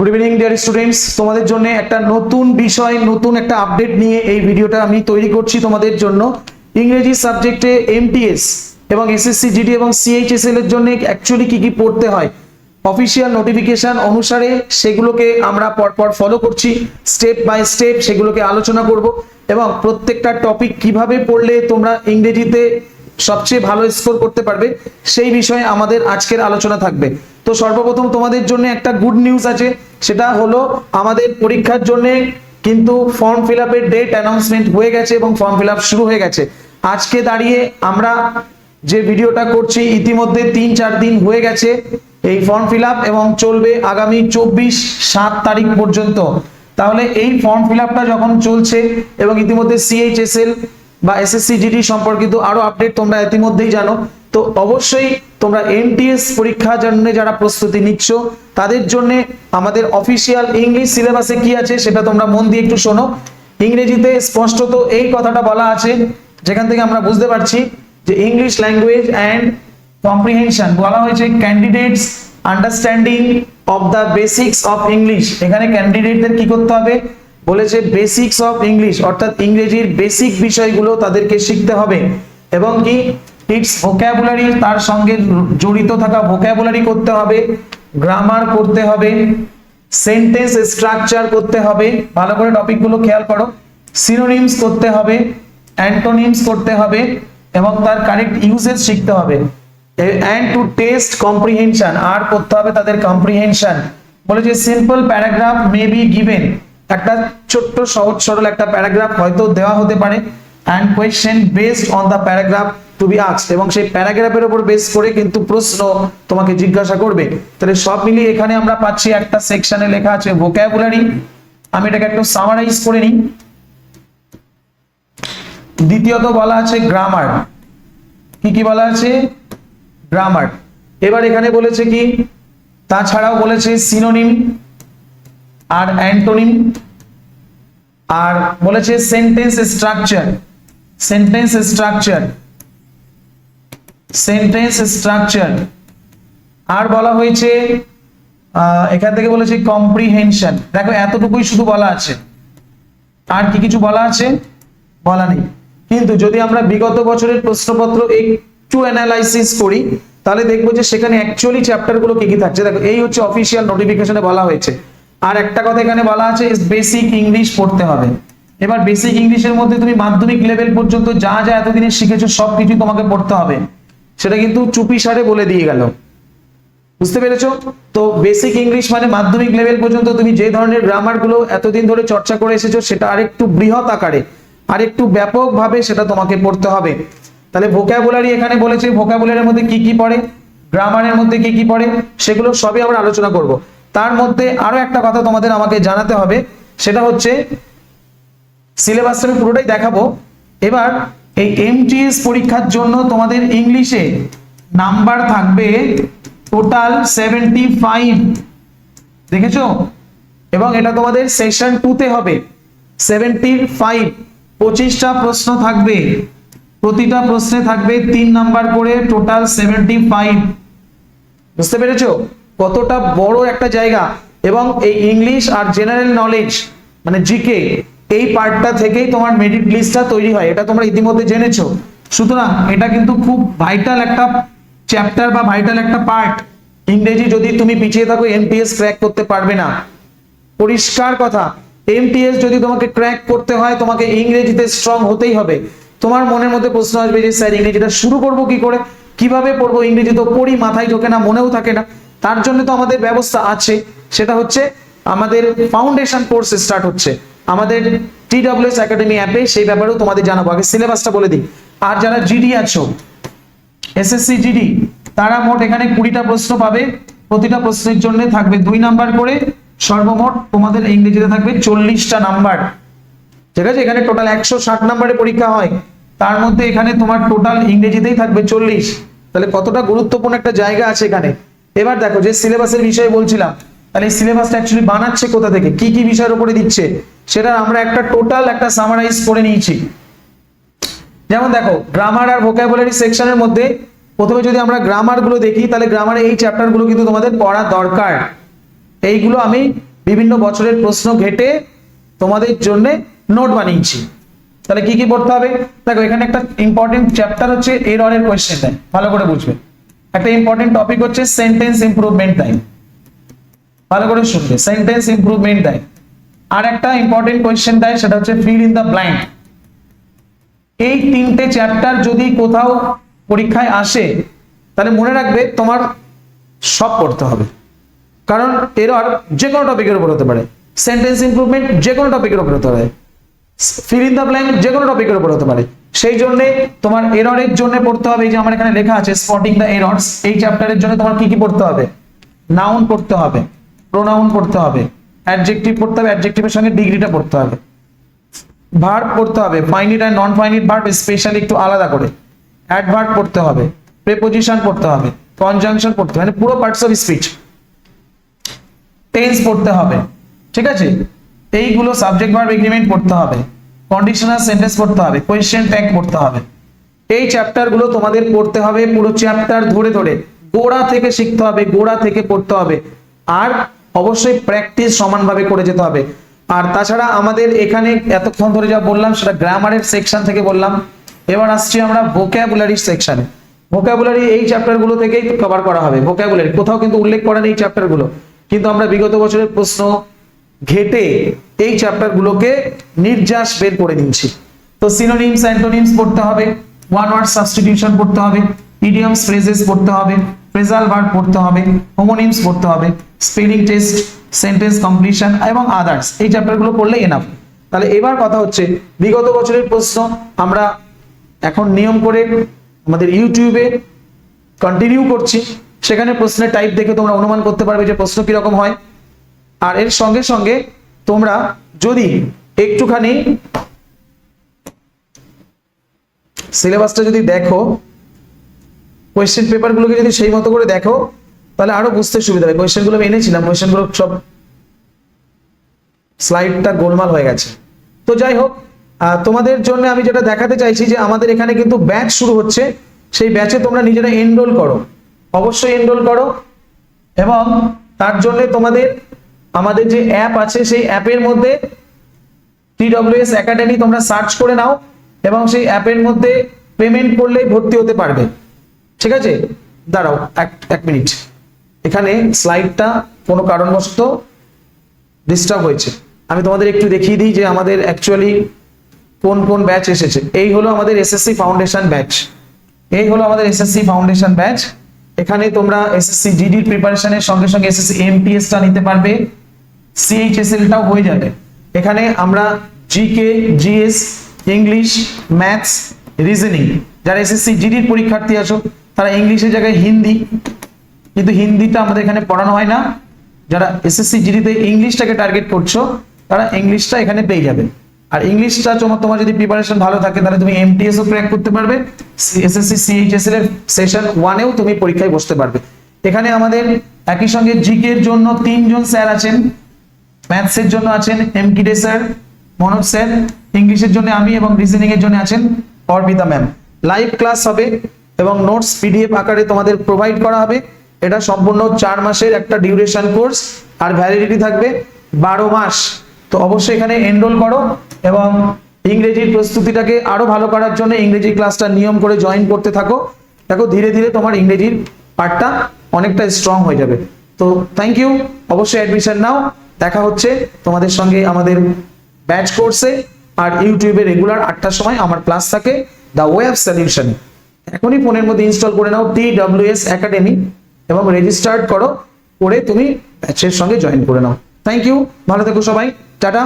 Good evening dear students তোমাদের জন্য একটা নতুন বিষয়, নতুন একটা আপডেট নিয়ে এই ভিডিওটা আমি তৈরি করছি তোমাদের জন্য। ইংরেজি সাবজেক্টে এমটিএস এবং এসএসসি জিডি এবং সিএইচএসএল এর জন্য অ্যাকচুয়ালি কি কি পড়তে হয়? অফিসিয়াল নোটিফিকেশন অনুসারে সেগুলোকে আমরা পরপর ফলো করছি স্টেপ বাই স্টেপ সেগুলোকে আলোচনা করব এবং প্রত্যেকটা টপিক কীভাবে পড়লে তোমরা ইংরেজিতে সবচেয়ে ভালো স্কোর করতে পারবে, সেই বিষয়ে আমাদের আজকের আলোচনা থাকবে। তো সর্বপ্রথম তোমাদের জন্য একটা গুড নিউজ আছে। সেটা হলো, আমাদের পরীক্ষার জন্য কিন্তু ফর্ম ফিল আপের ডেট অ্যানাউন্সমেন্ট হয়ে গেছে এবং ফর্ম ফিল আপ শুরু হয়ে গেছে। আজকে দাঁড়িয়ে আমরা যে ভিডিওটা করছি, ইতিমধ্যে তিন চার দিন হয়ে গেছে এই ফর্ম ফিল আপ এবং চলবে আগামী চব্বিশ সাত তারিখ পর্যন্ত। তাহলে এই ফর্ম ফিল আপটা যখন চলছে এবং ইতিমধ্যে সিএইচএসএল বা এসএসসি জিডি সম্পর্কিত আরও আপডেট তোমরা ইতিমধ্যেই জানো, তো অবশ্যই তোমরা এমটিএস পরীক্ষার জন্য যারা প্রস্তুতি নিচ্ছ, তাদের জন্য আমাদের অফিসিয়াল ইংলিশ সিলেবাসে কি আছে সেটা তোমরা মন দিয়ে একটু শোনো। ইংরেজিতে স্পষ্টত এই কথাটা বলা আছে, যেখান থেকে আমরা বুঝতে পারছি যে ইংলিশ ল্যাঙ্গুয়েজ অ্যান্ড কম্প্রিহেনশন বলা হয়েছে candidates understanding of the basics of English এখানে ক্যান্ডিডেটদের কি করতে হবে? বলেছে বেসিক্স অফ ইংলিশ অর্থাৎ ইংরেজির বেসিক বিষয়গুলো তাদেরকে শিখতে হবে। এবং কি? ইটস ভোক্যাবুলারি তার সঙ্গে জড়িত থাকা ভোক্যাবুলারি করতে হবে গ্রামার করতে হবে সেন্টেন্স স্ট্রাকচার করতে হবে, ভালো করে টপিকগুলো খেয়াল করো সিনোনিমস করতে হবে অ্যান্টোনিমস করতে হবে এবং তার কারেক্ট ইউজেস শিখতে হবে। অ্যান্ড টু টেস্ট কম্প্রিহেনশন আর করতে হবে তাদের কম্প্রিহেনশন বলে যে simple paragraph may be given একটা ছোট্ট, সহজ, সরল একটা প্যারাগ্রাফ হয়তো দেওয়া হতে পারে। And question based on the paragraph to be এবং সেই প্যারাগ্রাফের উপর বেস করে কিন্তু প্রশ্ন তোমাকে জিজ্ঞাসা করবে। তাহলে সব মিলিয়ে এখানে আমরা পাচ্ছি একটা সেকশনে লেখা আছে ভোক্যাবুলারি আমি এটাকে একটু সামারাইজ করে নিই। দ্বিতীয়ত বলা আছে গ্রামার কি কি বলা আছে? গ্রামার এবার এখানে বলেছে কি? তাছাড়াও বলেছে সিনোনিম আর অ্যান্টোনিম আর বলেছে sentence structure sentence structure sentence structure আর বলা হয়েছে এখান থেকে বলেছে কম্প্রিহেনশন দেখো, এতটুকুই শুধু বলা আছে। আর কি কিছু বলা আছে? বলা নেই। কিন্তু যদি আমরা বিগত বছরের প্রশ্নপত্র একটু অ্যানালাইসিস করি, তাহলে দেখব যে সেখানে অ্যাকচুয়ালি চ্যাপ্টারগুলো কি কি থাকছে। দেখো, এই হচ্ছে অফিসিয়াল নোটিফিকেশনে বলা হয়েছে। আর একটা কথা এখানে বলা আছে বেসিক ইংলিশ পড়তে হবে। এবার বেসিক ইংলিশের মধ্যে তুমি মাধ্যমিক লেভেল পর্যন্ত যা যা এতদিনে শিখেছো সব কিছু তোমাকে পড়তে হবে। সেটা কিন্তু চুপি সারে বলে দিয়ে গেল। বুঝতে পেরেছ? তো বেসিক ইংলিশ মানে মাধ্যমিক লেভেল পর্যন্ত তুমি যে ধরনের গ্রামারগুলো এতদিন ধরে চর্চা করে এসেছ, সেটা আরেকটু বৃহৎ আকারে, আরেকটু ব্যাপকভাবে সেটা তোমাকে পড়তে হবে। তাহলে ভোক্যাবুলারি এখানে বলেছে ভোক্যাবুলারির মধ্যে কি কি পড়ে গ্রামারের মধ্যে কি কি পড়ে, সেগুলো সবই আমরা আলোচনা করব। তার মধ্যে আরও একটা কথা তোমাদের আমাকে জানাতে হবে, সেটা হচ্ছে সিলেবাসটা আমি পুরোটাই দেখাবো। এবার এই এমটিএস পরীক্ষার জন্য তোমাদের ইংলিশে নাম্বার থাকবে টোটাল সেভেন্টি ফাইভ দেখেছ? এবং এটা তোমাদের সেশন টুতে হবে। সেভেন্টি ফাইভ পঁচিশটা প্রশ্ন থাকবে। প্রতিটা প্রশ্নে থাকবে তিন নাম্বার করে টোটাল সেভেন্টি ফাইভ বুঝতে পেরেছ? কতটা বড় একটা জায়গা। এবং এই ইংলিশ আর জেনারেল নলেজ মানে জিকে এই পার্টটা থেকেই তোমার মেরিট লিস্টটা তৈরি হয়, এটা তোমরা ইতিমধ্যে জেনেছো। সুতরাং এটা কিন্তু খুব ভাইটাল একটা চ্যাপ্টার বা ভাইটাল একটা পার্ট ইংরেজি যদি তুমি পিছিয়ে থাকো এমটিএস ক্র্যাক করতে পারবে না। পরিষ্কার কথা এমটিএস যদি তোমাকে ক্র্যাক করতে হয়, তোমাকে ইংরেজিতে স্ট্রং হতেই হবে। তোমার মনের মধ্যে প্রশ্ন আসবে যে, স্যার, ইংরেজিটা শুরু করব কি করে? কীভাবে পড়ব? ইংরেজি তো পড়ি, মাথায় ঢোকে না, মনেও থাকে না। তার জন্য তো আমাদের ব্যবস্থা আছে। সেটা হচ্ছে, আমাদের ফাউন্ডেশন কোর্স স্টার্ট হচ্ছে। আমাদের টি ডাব্লিউএস একাডেমি অ্যাপে সেই ব্যাপারেও তোমাদের জানাব। আগে সিলেবাসটা বলে দিই। আর যারা জিডি আছো, এসএসসি জিডি তারা মোট এখানে কুড়িটা প্রশ্ন পাবে। প্রতিটা প্রশ্নের জন্য থাকবে দুই নাম্বার করে। সর্বমোট তোমাদের ইংরেজিতে থাকবে চল্লিশটা নাম্বার। ঠিক আছে? এখানে টোটাল একশো ষাট নাম্বারে পরীক্ষা হয়। তার মধ্যে এখানে তোমার টোটাল ইংরেজিতেই থাকবে চল্লিশ। তাহলে কতটা গুরুত্বপূর্ণ একটা জায়গা আছে এখানে? এবার দেখো, যে সিলেবাসের বিষয়ে বলছিলাম তাহলে এই সিলেবাসটা অ্যাকচুয়ালি বানাচ্ছে কোথা থেকে? কি কি বিষয়ের উপরে দিচ্ছে? সেটা আমরা একটা টোটাল একটা সামারাইজ করে নিয়েছি। যেমন দেখো গ্রামার আর ভোকাবুলারি সেকশনের মধ্যে প্রথমে যদি আমরা গ্রামারগুলো দেখি, তাহলে গ্রামারের এই চ্যাপ্টারগুলো কিন্তু তোমাদের পড়া দরকার। এইগুলো আমি বিভিন্ন বছরের প্রশ্ন ঘেটে তোমাদের জন্য নোট বানিয়েছি। তাহলে কি কি পড়তে হবে? দেখো, এখানে একটা ইম্পর্টেন্ট চ্যাপ্টার হচ্ছে এররের কোয়েশ্চেন দেয় ভালো করে বুঝবে। একটা ইম্পর্টেন্ট টপিক হচ্ছে সেন্টেন্স ইমপ্রুভমেন্ট দেয় ভালো করে শুনবে। সেন্টেন্স ইমপ্রুভমেন্ট দেয়। আর একটা ইম্পর্টেন্ট কোয়েশ্চেন দেয়, সেটা হচ্ছে ফিল ইন দ্য ব্ল্যাঙ্ক এই তিনটে চ্যাপ্টার যদি কোথাও পরীক্ষায় আসে, তাহলে মনে রাখবে তোমার সব পড়তে হবে। কারণ এরর যে কোনো টপিকের উপর হতে পারে। সেন্টেন্স ইমপ্রুভমেন্ট যে কোনো টপিকের উপর হতে পারে। ফিল ইন দ্য ব্ল্যাঙ্ক যে কোনো টপিকের উপর হতে পারে। সেই জন্য তোমার এররের জন্য পড়তে হবে। এই যে আমার এখানে লেখা আছে স্পটিং দ্য এরর্স এই চ্যাপ্টারের জন্য তোমার কি কি পড়তে হবে? নাউন পড়তে হবে। প্রোনাউন পড়তে হবে। অ্যাডজেক্টিভ পড়তে হবে অ্যাডজেক্টিভের সঙ্গে ডিগ্রিটা পড়তে হবে। ভার্ব পড়তে হবে finite and non finite verb specially একটু আলাদা করে। অ্যাডভার্ব পড়তে হবে প্রেপোজিশন পড়তে হবে কনজাংশন পড়তে হবে মানে পুরো পার্টস অফ স্পিচ টেন্স পড়তে হবে, ঠিক আছে? এইগুলো সাবজেক্ট ভার্ব এগ্রিমেন্ট পড়তে হবে। কন্ডিশনাল সেন্টেন্স পড়তে হবে কোয়েশ্চেন ট্যাগ পড়তে হবে। এই চ্যাপ্টারগুলো তোমাদের পড়তে হবে পুরো চ্যাপ্টার ধরে ধরে। গোড়া থেকে শিখতে হবে, গোড়া থেকে পড়তে হবে। আর অবশ্যই প্র্যাকটিস সমানভাবে করে যেতে হবে। আর তাছাড়া আমাদের এখানে এতক্ষণ ধরে যা বললাম, সেটা গ্রামারের সেকশন থেকে বললাম। এবার আসছি আমরা ভোক্যাবুলারি সেকশনে ভোক্যাবুলারি এই চ্যাপ্টারগুলো থেকেই কভার করা হবে। ভোক্যাবুলারি কোথাও কিন্তু উল্লেখ করেন এই চ্যাপ্টারগুলো কিন্তু আমরা বিগত বছরের প্রশ্ন ঘেটে এই চ্যাপ্টারগুলোকে নির্যাস বের করে নিচ্ছি তো সিনোনিমস অ্যান্টোনিমস পড়তে হবে। ওয়ান ওয়ার্ড সাবস্টিটিউশন পড়তে হবে। ইডিয়মস ফ্রেজেস পড়তে হবে। ফ্রেজাল ভার্ব পড়তে হবে হোমোনিমস পড়তে হবে স্পেলিং টেস্ট সেন্টেন্স কমপ্লিশন এবং আদার্স এই চ্যাপ্টারগুলো পড়লে এনাফ তাহলে এবার কথা হচ্ছে, বিগত বছরের প্রশ্ন, আমরা এখন নিয়ম করে আমাদের ইউটিউবে কন্টিনিউ করছি, সেখানে প্রশ্নের টাইপ দেখে তোমরা অনুমান করতে পারবে যে প্রশ্ন কীরকম হয়। আর এর সঙ্গে সঙ্গে তোমরা যদি একটুখানি সিলেবাসটা যদি দেখো কোয়েশ্চেন পেপারগুলোকে যদি সেই মতো করে দেখো, তাহলে আরও বুঝতে সুবিধা হবে কোয়েশ্চেনগুলো আমি এনেছিলাম কোয়েশ্চেনগুলো সব স্লাইডটা গোলমাল হয়ে গেছে। তো যাই হোক তোমাদের জন্য আমি যেটা দেখাতে চাইছি যে আমাদের এখানে কিন্তু ব্যাচ শুরু হচ্ছে। সেই ব্যাচে তোমরা নিজেরা এনরোল করো। অবশ্যই এনরোল করো এবং তার জন্য তোমাদের, আমাদের যে অ্যাপ আছে, সেই অ্যাপের মধ্যে টিডব্লিউএস একাডেমি তোমরা সার্চ করে নাও এবং সেই অ্যাপের মধ্যে পেমেন্ট করলেই ভর্তি হতে পারবে। ঠিক আছে? দাঁড়াও, এক মিনিট। এখানে স্লাইডটা কোনো কারণবশত ডিস্টার্ব হয়েছে। আমি তোমাদের একটু দেখিয়ে দিই যে আমাদের অ্যাকচুয়ালি কোন কোন ব্যাচ এসেছে। এই হলো আমাদের এসএসসি ফাউন্ডেশন ব্যাচ এই হলো আমাদের এসএসসি ফাউন্ডেশন ব্যাচ এখানে তোমরা এসএসসি জিডির প্রিপারেশনের সঙ্গে সঙ্গে এসএসসি এমটিএসটা নিতে পারবে। সিএইচএসএলটাও হয়ে যাবে। এখানে আমরা GK GS English maths reasoning যারা এসএসসি জিডির পরীক্ষার্থী আছো তারা ইংলিশের জায়গায় হিন্দি, কিন্তু হিন্দিটা আমাদের এখানে পড়ানো হয় না। যারা এসএসসি জিডিতে ইংলিশটাকে টার্গেট করছ, তারা ইংলিশটা এখানে পেয়ে যাবে। আর ইংলিশটা তোমার তোমার যদি প্রিপারেশন ভালো থাকে, তাহলে তুমি এমটিএস ও ক্র্যাক করতে পারবে। এসএসসি সিএইচএসএল এর সেশন ওয়ানেও তুমি পরীক্ষায় বসতে পারবে। এখানে আমাদের একই সঙ্গে জিকে এর জন্য তিনজন স্যার আছেন। ম্যাথসের জন্য আছেন এম কিডে স্যার, মনোজ স্যার ইংলিশের জন্য আমি এবং রিজনিং এর জন্য আছেন অর্পিতা ম্যাম। লাইভ ক্লাস হবে। এবং নোটস পিডিএফ আকারে তোমাদের প্রোভাইড করা হবে। এটা সম্পূর্ণ চার মাসের একটা ডিউরেশন কোর্স আর ভ্যালিডিটি থাকবে বারো মাস। তো অবশ্যই এখানে এনরোল করো এবং ইংরেজির প্রস্তুতিটাকে আরও ভালো করার জন্য ইংরেজি ক্লাসটা নিয়ম করে জয়েন করতে থাকো। দেখো, ধীরে ধীরে তোমার ইংরেজির পার্টটা অনেকটা স্ট্রং হয়ে যাবে। তো থ্যাংক ইউ অবশ্যই অ্যাডমিশন নাও। দেখা হচ্ছে তোমাদের সঙ্গে আমাদের ব্যাচ কোর্সে আর ইউটিউবে রেগুলার আটটার সময় আমার ক্লাস থাকে দ্য ওয়েব সলিউশন এখনই ফোনের মধ্যে ইনস্টল করে নাও টি ডাব্লিউ এস একাডেমি এবং রেজিস্টার্ড করো, করে তুমি ব্যাচের সঙ্গে জয়েন করে নাও। থ্যাংক ইউ ভালো থেকো সবাই, টাটা।